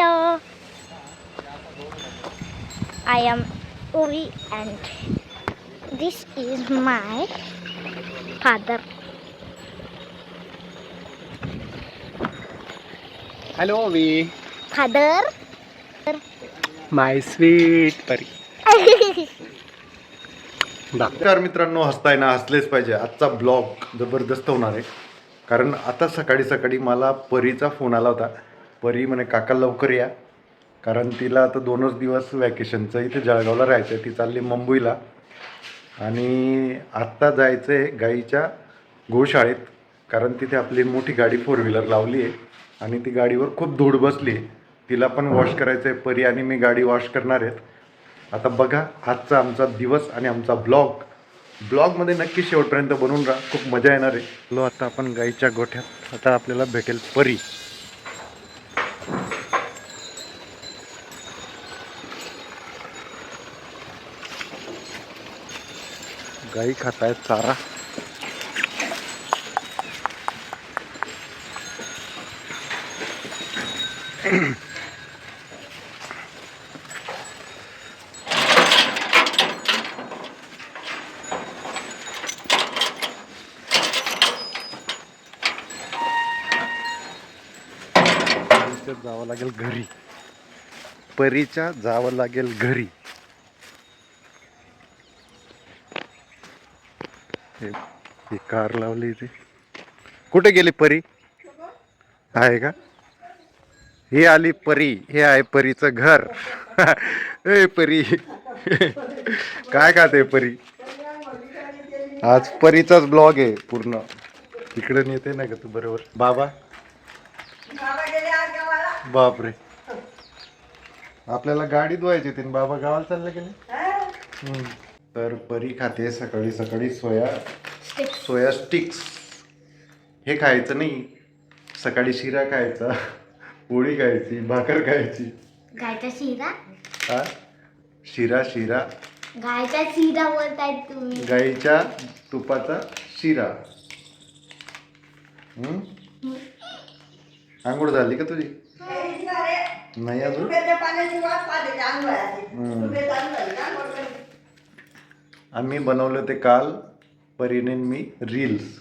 Hello. I am Uri and this is my father. Hello we Father. My sweet Pari नमस्कार मित्रांनो हसताय ना हसलेच पाहिजे आजचा ब्लॉग जबरदस्त होणार आहे कारण आता सकाळी सकाळी मला परीचा फोन आला होता परी म्हणे काका लवकर या. कारण तिला आता दोनच दिवस वॅकेशनचं इथे जळगावला राहायचं आहे ती चालली मुंबईला. आणि आत्ता जायचं आहे गाईच्या गोशाळेत. कारण तिथे आपली मोठी गाडी फोर व्हीलर लावली आहे आणि ती गाडीवर खूप धूळ बसली आहे तिला पण वॉश करायचं आहे परी आणि मी गाडी वॉश करणार आहेत. आता बघा आजचा आमचा दिवस आणि आमचा ब्लॉग ब्लॉगमध्ये नक्की शेवटपर्यंत बनवून राहा. खूप मजा येणार आहे. लो आता आपण गाईच्या गोठ्यात. आता आपल्याला भेटेल परी. गाई खात आहेत चारा. परीच्या जावं लागेल घरी. परीच्या जावं लागेल घरी. हे कार लावली इथे. कुठे गेली परी? आहे का? ही आली परी. हे आहे परीचं घर. ए परी. काय खाते परी? आज परीचाच ब्लॉग आहे पूर्ण. तिकडे नेते ना का तू बरोबर? बाबा? बापरे. आपल्याला गाडी धुवायची होती बाबा गावाला चालले गेले. तर परी खाते सकाळी सकाळी सोया सोया स्टिक्स हे खायचं नाही. सकाळी शिरा खायचा पोळी खायची भाकर खायची. गायचा शिरा? हा? शिरा शिरा. गायचा शिरा बोलतायत तुम्ही. गाईच्या तुपाचा शिरा. हम्म? आंघोळ झाली का तुझी? नाही अजून? हम्म. आम्ही बनवलं ते काल परीने मी रील्स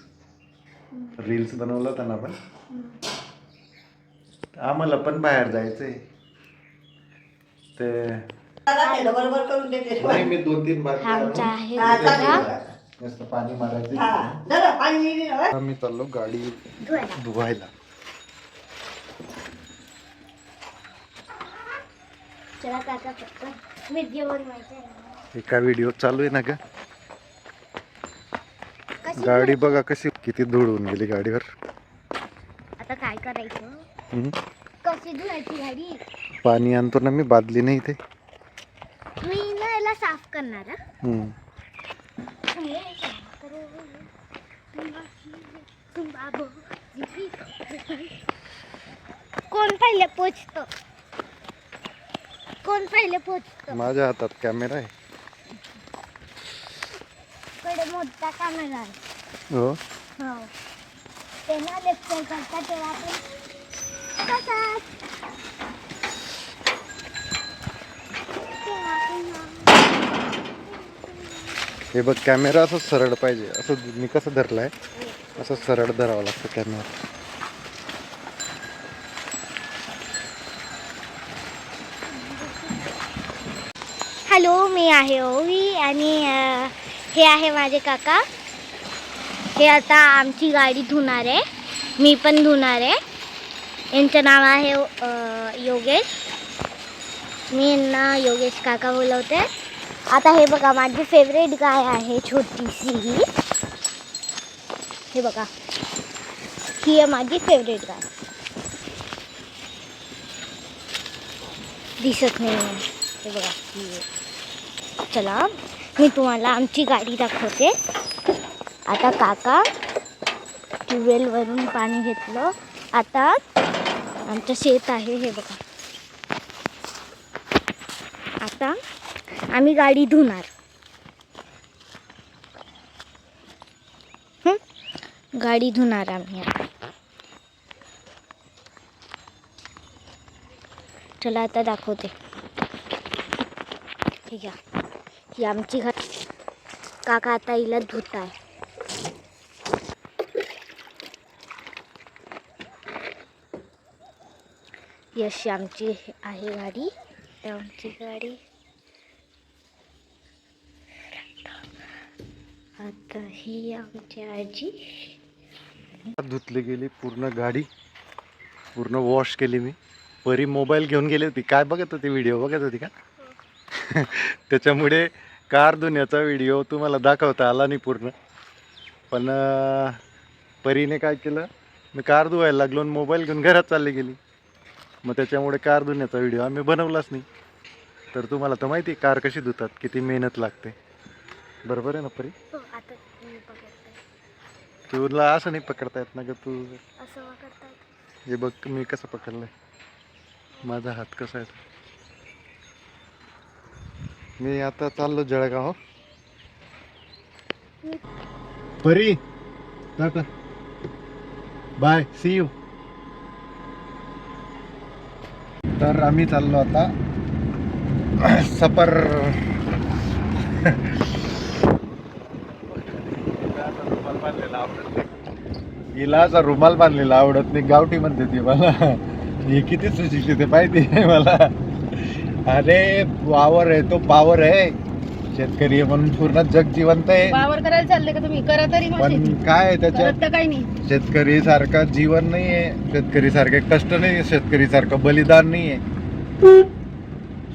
रील्स बनवलं होतं ना आपण? आम्हाला पण बाहेर जायचंय. ते नाही मी दोन तीन बार आमचा आहे हा, चालेल. बघा. जास्त पाणी मारायचं हा आम्ही चाललो गाडी धुवायला. धुवायला. चला काका फक्त मी जेवण व्हायचं एका व्हिडिओ चालू आहे ना ग. गाडी बघा कशी किती धूळ होऊन गेली गाडीवर. आता काय करायचं. कशी धुवायची गाडी? पाणी आणतो ना मी बादली नाही ते. मी ना याला साफ करणार. कोण पहिले पोचतो? कोण पहिले पोचतो? माझ्या हातात कॅमेरा आहे. कडे मोठा कॅमेरा आहे. हो? हो. ते ना लेक्चर करता तेव्हा आपण हे बघ कॅमेरा असं सरळ पाहिजे. असं मी कसं धरलाय असं सरळ धरावं लागतं कॅमेरा हॅलो मी आहे ओवी आणि अ, हे आहे माझे काका. हे आता आमची गाडी धुणार आहे. मी पण धुणार आहे. यांचं नाव आहे योगेश. मी यांना योगेश काका बोलवते. आता हे बघा माझी फेवरेट गाय आहे छोटीशी ही. हे बघा. ही आहे माझी फेवरेट गाय. दिसत नाही हे बघा. चला. मी तुम्हाला आमची गाडी दाखवते. आता काका ट्युबवेलवरून पाणी घेतलं. आता आमचं शेत आहे हे बघा. आता आम्ही गाडी धुणार. गाडी धुणार आम्ही आता. चला आता दाखवते. ठीक आहे. ही आमची घर. काका आता हिला धुत आहे ही अशी आमची आहे गाडी. आमची गाडी. आता ही आमची आजी. धुतली गेली पूर्ण गाडी. पूर्ण वॉश केली मी. परी मोबाईल घेऊन गेली होती. काय बघत होती? व्हिडिओ बघत होती का? त्याच्यामुळे कार धुण्याचा व्हिडिओ तुम्हाला दाखवता आला नाही पूर्ण. पण परीने काय केलं? मी कार धुवायला लागलो आणि मोबाईल घेऊन घरात चालली गेली. मग त्याच्यामुळे कार धुण्याचा व्हिडिओ आम्ही बनवलाच नाही. तर तुम्हाला तर माहिती आहे कार कशी धुतात किती मेहनत लागते. बरोबर आहे ना परी? हो तुला असं नाही पकडता येत ना ग तू? हे बघ मी कसं पकडलंय? माझा हात कसा आहे? तो. मी आता चाललो जळगाव. परी टाटा बाय सी यू तर आम्ही चाललो आता सफर. हिलाचा रुमाल बांधलेला आवडत नाही. गावठी म्हणते ती मला. ही किती सुशिक्षित आहे माहिती आहे मला. अरे वावर आहे तो पावर आहे. शेतकरी आहे म्हणून पूर्ण जग जिवंत आहे. वावर करायला चालले का तुम्ही? करा तरी मग पण शेती. काय आहे त्याच्यात? तर काही नाही. शेतकरी सारखं जीवन नाही आहे. शेतकरी सारखे कष्ट नाही शेतकरी सारखं बलिदान नाही आहे.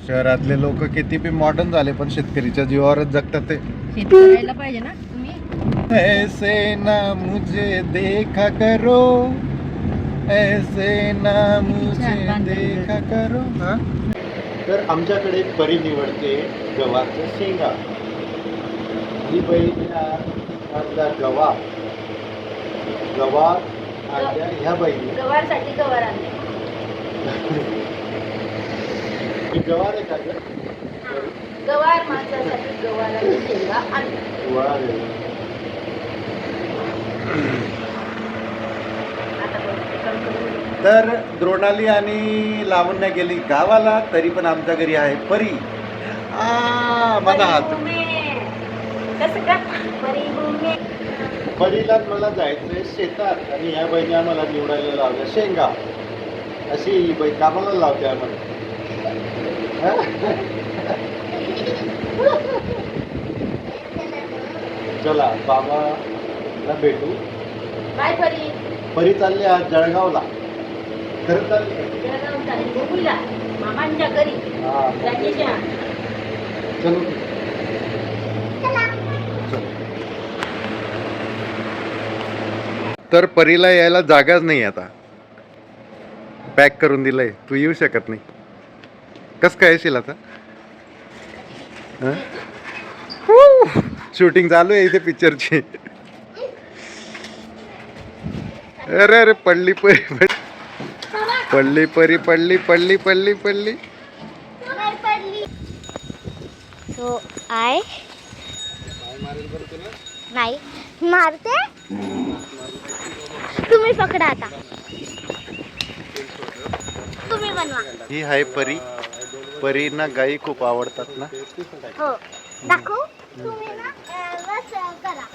शहरातले लोक किती बी मॉडर्न झाले पण शेतकरीच्या जीवावरच जगतात ते. शेती करायला पाहिजे ना तुम्ही? ऐसे ना मुझे देखा करो. ऐसे ना मुझे देखा करो. हा? तर आमच्याकडे परी निवडते गव्हाचं शेंगा. ही बहीण आपला गवा गवा आणल्या ह्या बहिणी गवारसाठी गवार आणले. ही गवार आहे का ग? गवार माणसासाठी गवार आणि शेंगा आणले. वा रे. आता बघ, ते कणकण तर द्रोणाली आणि लावण्य गेली गावाला तरी पण आमच्या घरी आहे. परी. आ माझा हात. परीला मला जायचंय शेतात आणि ह्या बहिणी आम्हाला निवडायला लावल्या. शेंगा. अशी ही बाई कामाला लावते आम्हाला. चला बाबाला भेटू. परी. परी चालली आज जळगावला. मामांच्या घरी राजेशा चलो. तर परीला यायला जागाच नाही आता. पॅक करून दिलंय. तू येऊ शकत नाही. कस काय येशील आता? शूटिंग चालू आहे इथे पिक्चरची अरे अरे पडली परी पडली परी पडली पडली पडली पडली सो आय. नाही मारते? तुम्ही पकडा आता. तुम्ही बनवा. ही आहे परी. परींना गायी खूप आवडतात ना? हो दाखवू. तुम्ही ना अं, बस अं, करा.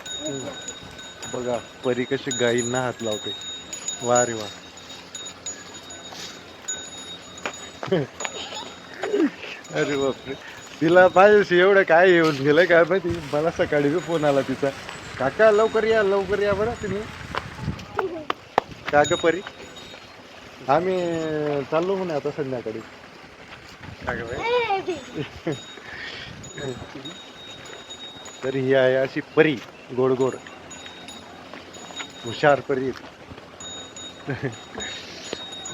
बघा परी कशी गायींना हात लावते. वा रे वा. अरे बापरे. तिला पाहिजे एवढं काय येऊन गेलं काय माहिती? मला सकाळी बी फोन आला तिचा. काका लवकर या लवकर या बरं तुम्ही. का परी. आम्ही चाललो म्हणे आता संध्याकाळी. का तर ही आहे अशी परी गोड गोड. हुशार परी.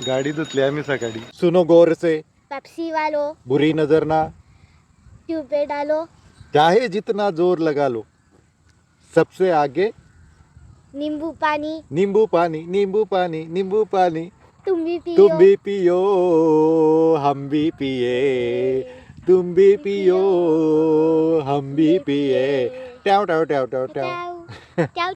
गाडी धुतली आम्ही सकाळी. सुनो गौर से पेप्सी वालो बुरी नजर ना. ट्यूब पे डालो. चाहे जितना जोर लगा लो. सबसे आगे नींबू पानी. नींबू पानी नींबू पानी नींबू पानी. तुम भी पियो. तुम भी पियो हम भी पिए. तुम भी पियो हम भी पिए. ट्याव ट्याव ट्याव ट्याव ट्याव ट्याव. ट्याव